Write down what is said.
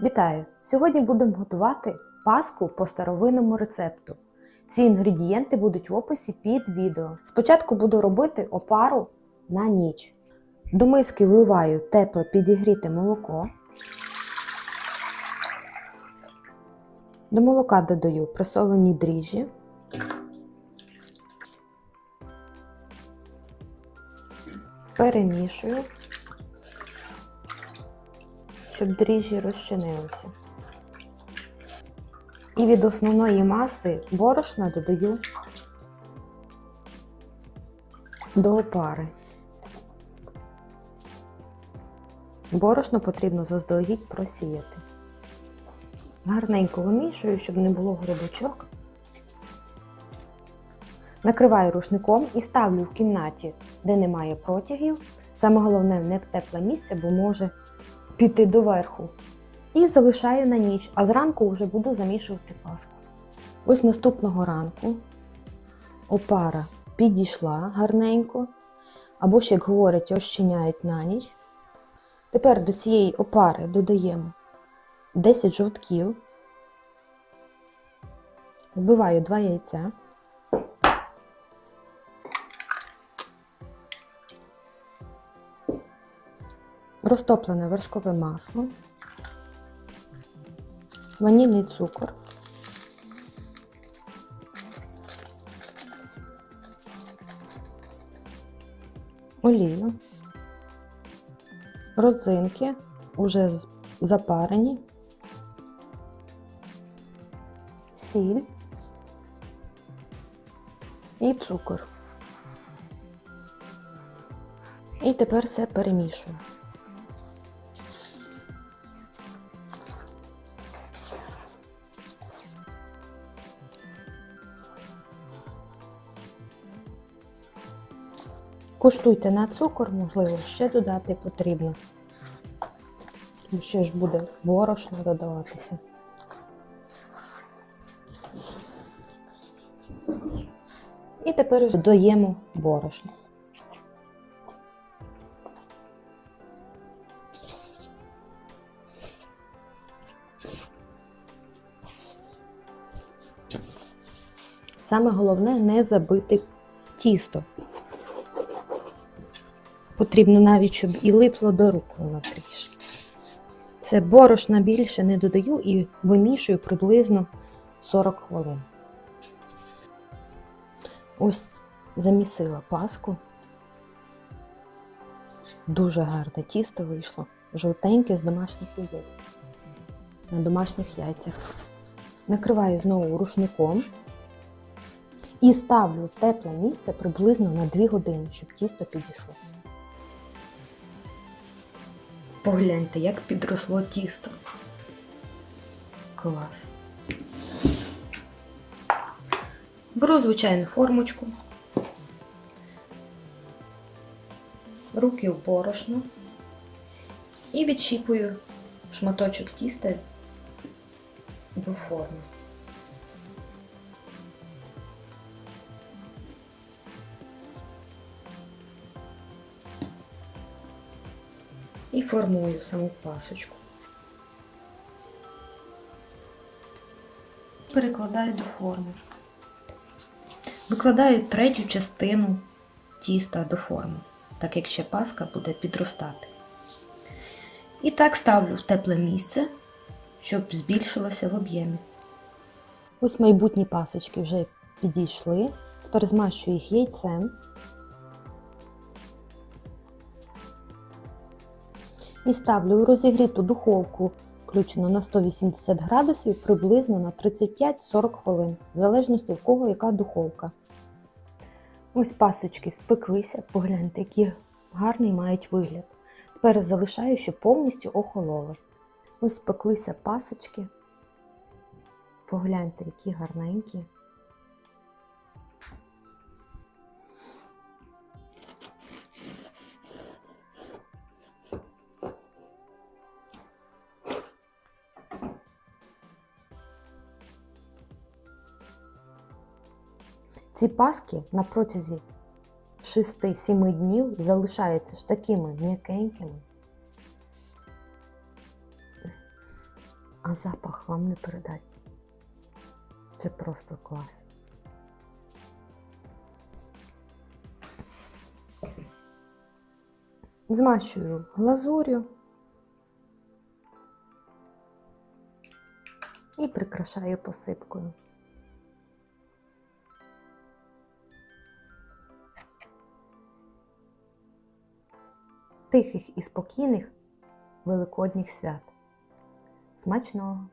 Вітаю! Сьогодні будемо готувати паску по старовинному рецепту. Всі інгредієнти будуть в описі під відео. Спочатку буду робити опару на ніч. До миски вливаю тепле підігріте молоко. До молока додаю пресовані дріжджі. Перемішую, щоб дріжджі розчинилися. І від основної маси борошна додаю до опари. Борошно потрібно заздалегідь просіяти. Гарненько вимішую, щоб не було грубочок. Накриваю рушником і ставлю в кімнаті, де немає протягів. Саме головне не в тепле місце, бо може піти доверху. І залишаю на ніч, а зранку вже буду замішувати паску. Ось наступного ранку опара підійшла гарненько, або ще, як говорять, розчиняють на ніч. Тепер до цієї опари додаємо 10 жовтків, вбиваю 2 яйця. Розтоплене вершкове масло, ванільний цукор, олію, родзинки уже запарені, сіль і цукор. І тепер все перемішую. Куштуйте на цукор, можливо, ще додати потрібно. Ще ж буде борошно додаватися. І тепер додаємо борошно. Саме головне не забити тісто. Потрібно навіть, щоб і липло до рук воно трішки. Це борошна більше не додаю і вимішую приблизно 40 хвилин. Ось замісила паску. Дуже гарне тісто вийшло. Жовтеньке з домашніх яєць. На домашніх яйцях. Накриваю знову рушником і ставлю в тепле місце приблизно на 2 години, щоб тісто підійшло. Погляньте, як підросло тісто. Клас. Беру звичайну формочку. Руки в борошно і відщіпую шматочок тіста до форми. І формую саму пасочку. Перекладаю до форми. Викладаю третю частину тіста до форми, так як ще паска буде підростати. І так ставлю в тепле місце, щоб збільшилося в об'ємі. Ось майбутні пасочки вже підійшли. Тепер змащую їх яйцем. І ставлю у розігріту духовку, включено на 180 градусів, приблизно на 35-40 хвилин, в залежності в кого яка духовка. Ось пасочки спеклися, погляньте, які гарний мають вигляд. Тепер залишаю, щоб повністю охололи. Ось спеклися пасочки. Погляньте, які гарненькі. Ці паски на протязі 6-7 днів залишаються ж такими м'якенькими. А запах вам не передать. Це просто клас. Змащую глазур'ю і прикрашаю посипкою. Тихих і спокійних великодніх свят. Смачного!